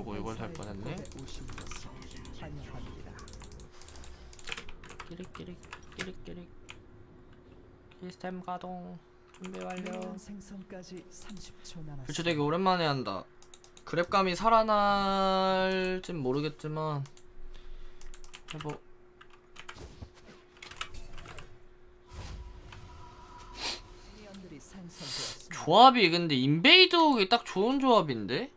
아이고 이걸 살 뻔했네 것을 환영합니다. 끼릭끼릭 끼릭끼릭 시스템 가동 준비 완료 미니언 생성까지 30초 남았습니다. 그쵸 되게 오랜만에 한다 그랩감이 살아날진 모르겠지만 해보. 조합이 근데 인베이드 딱 좋은 조합인데?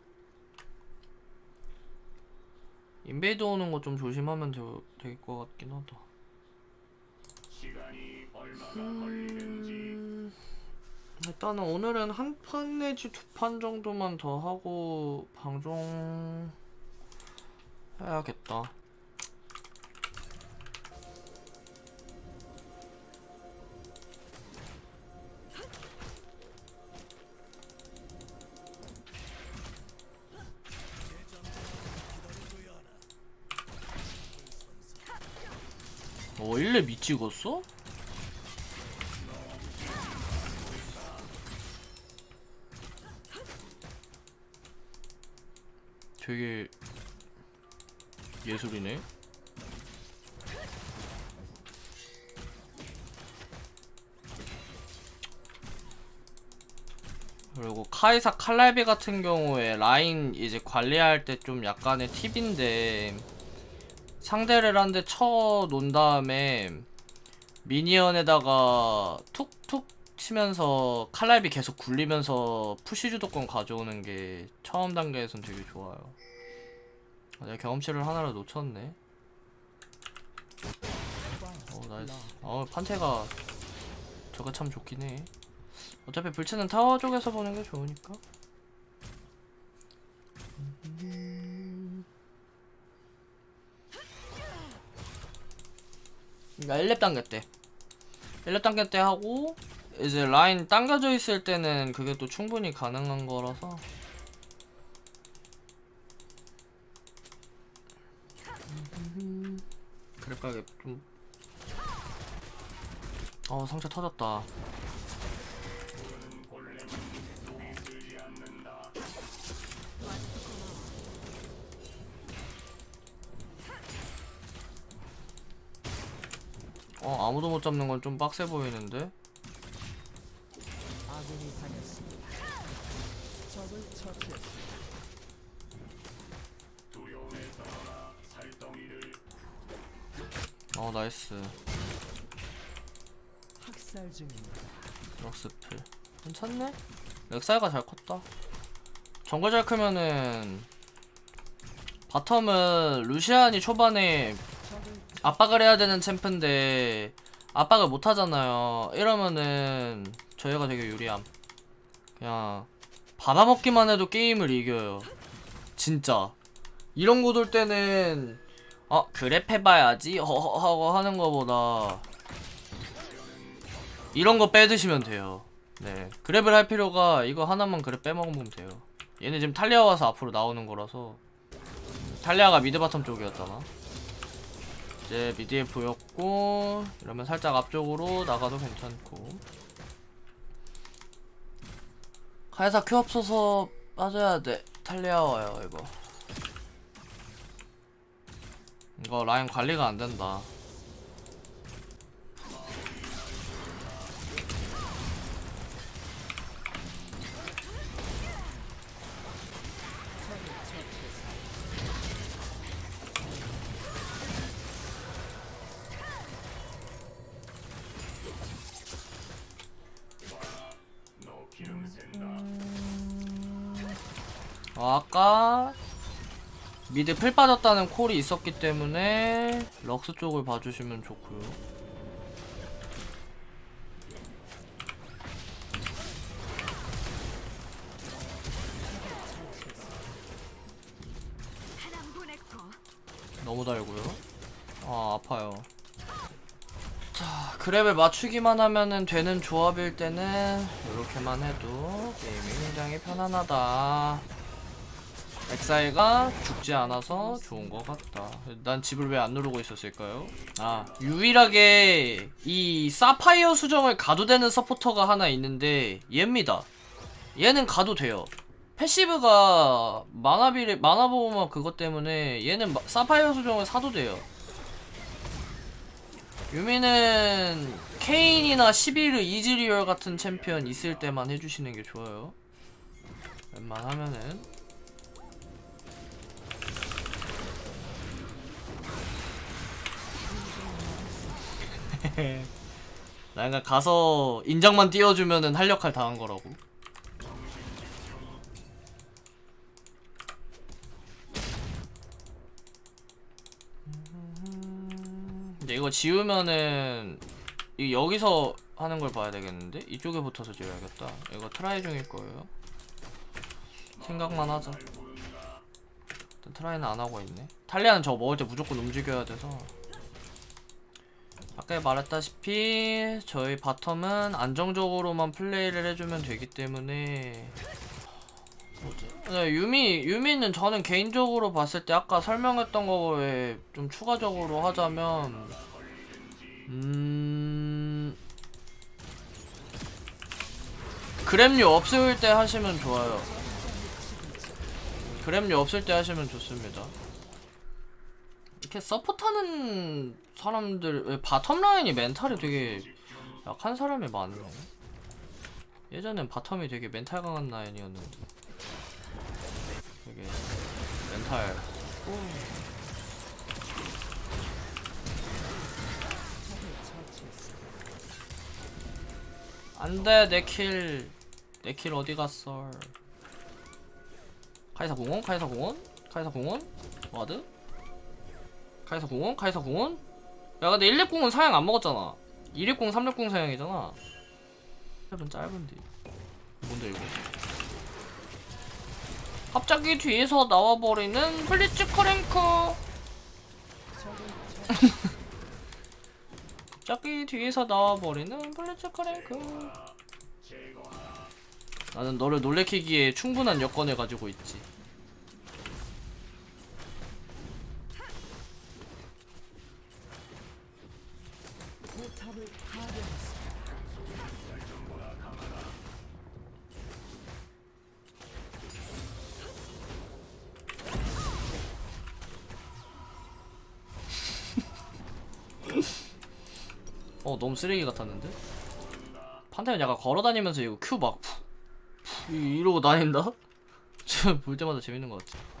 인베이드 오는 거 좀 조심하면 될 것 같긴 하다. 음, 일단은 오늘은 한 판 내지 두 판 정도만 더 하고 방송 해야겠다 어 1렙 미 찍었어? 되게 예술이네. 그리고 카이사 칼날비 같은 경우에 라인 이제 관리할 때 좀 약간의 팁인데 상대를 한 대 쳐 놓은 다음에 미니언에다가 툭툭 치면서 칼날비 계속 굴리면서 푸시 주도권 가져오는 게 처음 단계에선 되게 좋아요. 아, 내가 경험치를 하나를 놓쳤네. 어 나이스. 어 판테가 저거 참 좋긴 해. 어차피 불치는 타워 쪽에서 보는 게 좋으니까. 그러니까 1렙 단계 때 1렙 단계 때 하고 이제 라인 당겨져 있을 때는 그게 또 충분히 가능한 거라서. 그럴까 이게 좀. 어, 상처 터졌다. 어, 아무도 못 잡는 건 좀 빡세 보이는데? 아군이 당했습니다. 적을 처치했습니다. 어, 나이스. 학살 중입니다. 럭스플. 괜찮네? 렉사이가 잘 컸다. 정글 잘 크면은 바텀은 루시안이 초반에 압박을 해야 되는 챔프인데 압박을 못 하잖아요. 이러면은 저희가 되게 유리함. 그냥 받아먹기만 해도 게임을 이겨요. 진짜. 이런 거 돌 때는 어 그랩 해봐야지 허허 하고 하는 거보다 이런 거 빼드시면 돼요. 네 그랩을 할 필요가 이거 하나만 그랩 빼먹으면 돼요. 얘네 지금 탈리아 와서 앞으로 나오는 거라서 탈리아가 미드 바텀 쪽이었잖아. 이제 미드에 보였고 이러면 살짝 앞쪽으로 나가도 괜찮고. 카이사 큐 없어서 빠져야 돼. 탈리아 와요 이거. 이거 라인 관리가 안 된다 아까 미드 풀 빠졌다는 콜이 있었기 때문에 럭스 쪽을 봐주시면 좋고요. 너무 달고요. 아 아파요. 자 그랩을 맞추기만 하면은 되는 조합일 때는 이렇게만 해도 게임이 굉장히 편안하다. 엑사이가 죽지 않아서 좋은 것 같다. 난 집을 왜 안 누르고 있었을까요? 아, 유일하게 이 사파이어 수정을 가도 되는 서포터가 하나 있는데 얘입니다. 얘는 가도 돼요. 패시브가 마나비를 마나 보호막 그것 때문에 얘는 마- 사파이어 수정을 사도 돼요. 유미는 케인이나 시비르 이즈리얼 같은 챔피언 있을 때만 해주시는 게 좋아요. 웬만하면은 나 그냥 가서 인장만 띄워주면은 할 역할 다한 거라고. 근데 이거 지우면은 이 여기서 하는 걸 봐야 되겠는데 이쪽에 붙어서 지워야겠다. 이거 트라이 중일 거예요. 생각만 하자. 트라이는 안 하고 있네. 탈리아는 저거 먹을 때 무조건 움직여야 돼서. 아까 말했다시피 저희 바텀은 안정적으로만 플레이를 해주면 되기 때문에? 네, 유미 유미는 저는 개인적으로 봤을 때 아까 설명했던 거에 좀 추가적으로 하자면 음 그램류 없을 때 하시면 좋아요. 그램류 없을 때 하시면 좋습니다. 이렇게 서포트하는 사람들 왜 바텀 라인이 멘탈이 되게 약한 사람이 많네. 예전엔 바텀이 되게 멘탈 강한 라인이었는데 되게 멘탈. 오. 안돼 내킬 내킬 어디 갔어? 카이사 공원 카이사 공원 카이사 공원 와드 카이사 공원? 카이사 공원? 야 근데 1렙공은 사양 안 먹었잖아. 2렙공 3렙공 사양이잖아. 1렙은 짧은데. 뭔데 이거? 갑자기 뒤에서 나와버리는 블리츠 크랭크. 갑자기 뒤에서 나와버리는 블리츠 크랭크. 나는 너를 놀래키기에 충분한 여건을 가지고 있지 어 너무 쓰레기 같았는데? 판테는 약간 걸어다니면서 이거 큐막 이러고 다닌다? 볼 때마다 재밌는 것 같아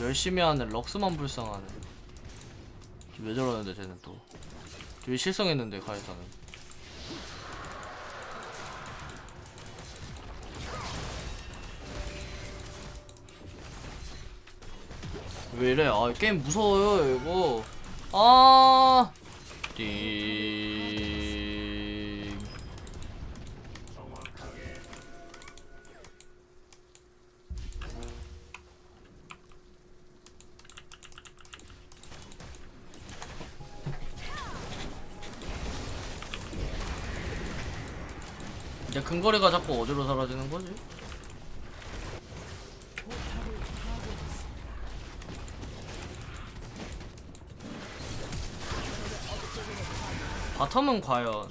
열심히 하는 럭스만 불쌍하네. 왜 저러는데 쟤는 또. 되게 실성했는데 카이사는. 왜 이래? 아 게임 무서워요 이거. 아! 띵. 이제 근거리가 자꾸 어디로 사라지는 거지? 바텀은 과연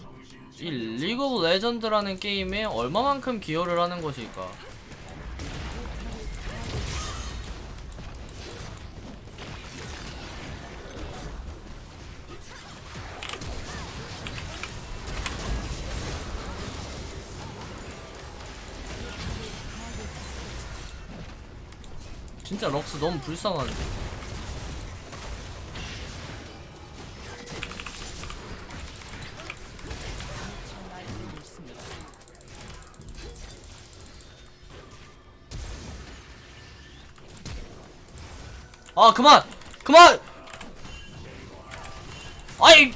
이 리그 오브 레전드라는 게임에 얼마만큼 기여를 하는 것일까? 진짜 럭스 너무 불쌍한데. 아 그만! 그만! 아이